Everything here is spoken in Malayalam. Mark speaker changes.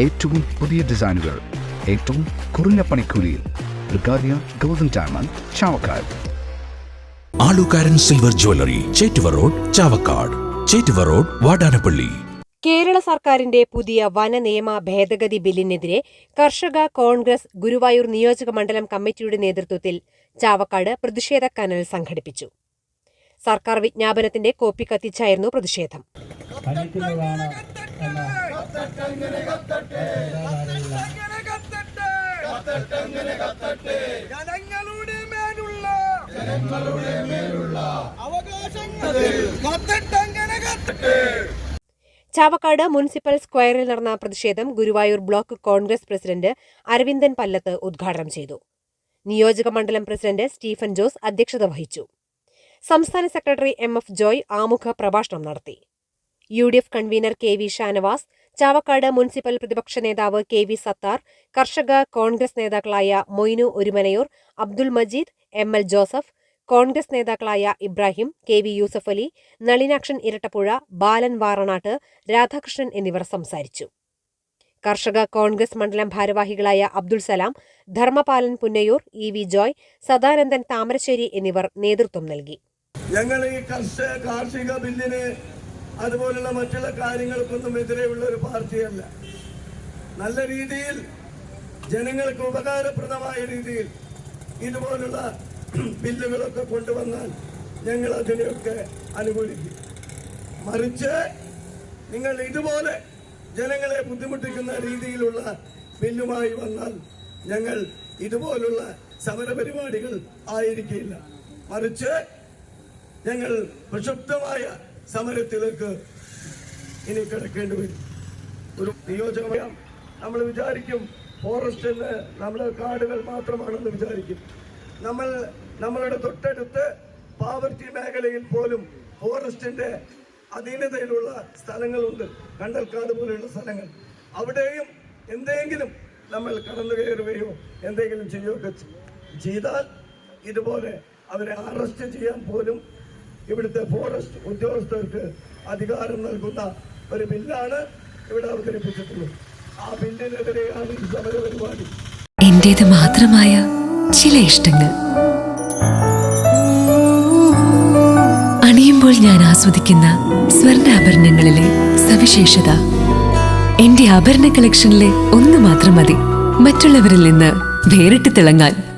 Speaker 1: ഏറ്റവും പുതിയ ഡിസൈനുകൾ ഏറ്റവും കുറഞ്ഞ പണിക്കൂലിയിൽ ബ്രിഗാദിയ golden diamond Chavakkad.
Speaker 2: Alukkaran silver jewellery Chettuva road Chavakkad. Chettuva road Vadanappally.
Speaker 3: Kerala സർക്കാരിന്റെ പുതിയ വന നിയമ ഭേദഗതി ബില്ലിനെതിരെ കർഷക കോൺഗ്രസ് ഗുരുവായൂർ നിയോജക മണ്ഡലം കമ്മിറ്റിയുടെ നേതൃത്വത്തിൽ ചാവക്കാട് പ്രതിഷേധ കനൽ സംഘടിപ്പിച്ചു. സർക്കാർ വിജ്ഞാപനത്തിന്റെ കോപ്പി കത്തിച്ചായിരുന്നു പ്രതിഷേധം.
Speaker 4: ജനങ്ങളുടെ മേലുള്ള ജനങ്ങളുടെ മേലുള്ള അവകാശങ്ങൾ കത്തട്ടെ.
Speaker 3: ചാവക്കാട് മുനിസിപ്പൽ സ്ക്വയറിൽ നടന്ന പ്രതിഷേധം ഗുരുവായൂർ ബ്ലോക്ക് കോൺഗ്രസ് പ്രസിഡന്റ് അരവിന്ദൻ പല്ലത്ത് ഉദ്ഘാടനം ചെയ്തു. നിയോജക മണ്ഡലം പ്രസിഡന്റ് സ്റ്റീഫൻ ജോസ് അധ്യക്ഷത വഹിച്ചു. സംസ്ഥാന സെക്രട്ടറി എം എഫ് ജോയ് ആമുഖ പ്രഭാഷണം നടത്തി. U D F convener K V Shanavas Chavakkad municipal പ്രതിപക്ഷ നേതാവ് കെ വി സത്താർ കർഷക കോൺഗ്രസ് നേതാക്കളായ മൊയ്നു ഒരുമനയൂർ അബ്ദുൾ മജീദ് എം എൽ ജോസഫ് കോൺഗ്രസ് നേതാക്കളായ ഇബ്രാഹിം കെ വി യൂസഫ് അലി നളിനാക്ഷൻ ഇരട്ടപ്പുഴ ബാലൻ വാറനാട്ട് രാധാകൃഷ്ണൻ എന്നിവർ സംസാരിച്ചു. കർഷക കോൺഗ്രസ് മണ്ഡലം ഭാരവാഹികളായ അബ്ദുൾ സലാം ധർമ്മപാലൻ പുന്നയൂർ ഇ വി ജോയ് സദാനന്ദൻ താമരശ്ശേരി എന്നിവർ നേതൃത്വം നൽകി.
Speaker 4: ഞങ്ങൾ ഈ കാർഷിക ബില്ലിന് അതുപോലുള്ള മറ്റുള്ള കാര്യങ്ങൾക്കൊന്നും എതിരെയുള്ള ഒരു പാർട്ടിയല്ല. നല്ല രീതിയിൽ ജനങ്ങൾക്ക് ഉപകാരപ്രദമായ രീതിയിൽ ഇതുപോലുള്ള ബില്ലുകളൊക്കെ കൊണ്ടുവന്നാൽ ഞങ്ങൾ അതിനെയൊക്കെ അനുകൂലിക്കും. മറിച്ച് നിങ്ങൾ ഇതുപോലെ ജനങ്ങളെ ബുദ്ധിമുട്ടിക്കുന്ന രീതിയിലുള്ള ബില്ലുമായി വന്നാൽ ഞങ്ങൾ ഇതുപോലുള്ള സമരപരിപാടികൾ ആയിരിക്കില്ല. മറിച്ച് ഞങ്ങൾ പ്രക്ഷുബ്ധമായ സമരത്തിലേക്ക് ഇനി കിടക്കേണ്ടി വരും. ഒരു നിയോജകം നമ്മൾ വിചാരിക്കും ഫോറസ്റ്റ് നമ്മുടെ കാടുകൾ മാത്രമാണെന്ന് വിചാരിക്കും. നമ്മൾ നമ്മളുടെ തൊട്ടടുത്ത് പാവർട്ടി മേഖലയിൽ പോലും ഫോറസ്റ്റിന്റെ അധീനതയിലുള്ള സ്ഥലങ്ങളുണ്ട്. കണ്ടൽക്കാട് പോലെയുള്ള സ്ഥലങ്ങൾ. അവിടെയും എന്തെങ്കിലും നമ്മൾ കടന്നു കയറുകയോ എന്തെങ്കിലും ചെയ്യുകയൊക്കെ ചെ- ചെയ്താൽ ഇതുപോലെ അവരെ അറസ്റ്റ് ചെയ്യാൻ പോലും ഇവിടുത്തെ ഫോറസ്റ്റ് ഉദ്യോഗസ്ഥർക്ക് അധികാരം നൽകുന്ന ഒരു ബില്ലാണ് ഇവിടെ അവതരിപ്പിച്ചിട്ടുള്ളത്. ആ ബില്ലിനെതിരെയാണ് ഈ സമര പരിപാടി.
Speaker 5: എന്റേത് മാത്രമായ ചില ഇഷ്ടങ്ങൾ. അണിയുമ്പോൾ ഞാൻ ആസ്വദിക്കുന്ന സ്വർണാഭരണങ്ങളിലെ സവിശേഷത. എന്റെ ആഭരണ കളക്ഷനിലെ ഒന്ന് മാത്രം മതി. മറ്റുള്ളവരിൽ നിന്ന് വേറിട്ട് തിളങ്ങാൻ.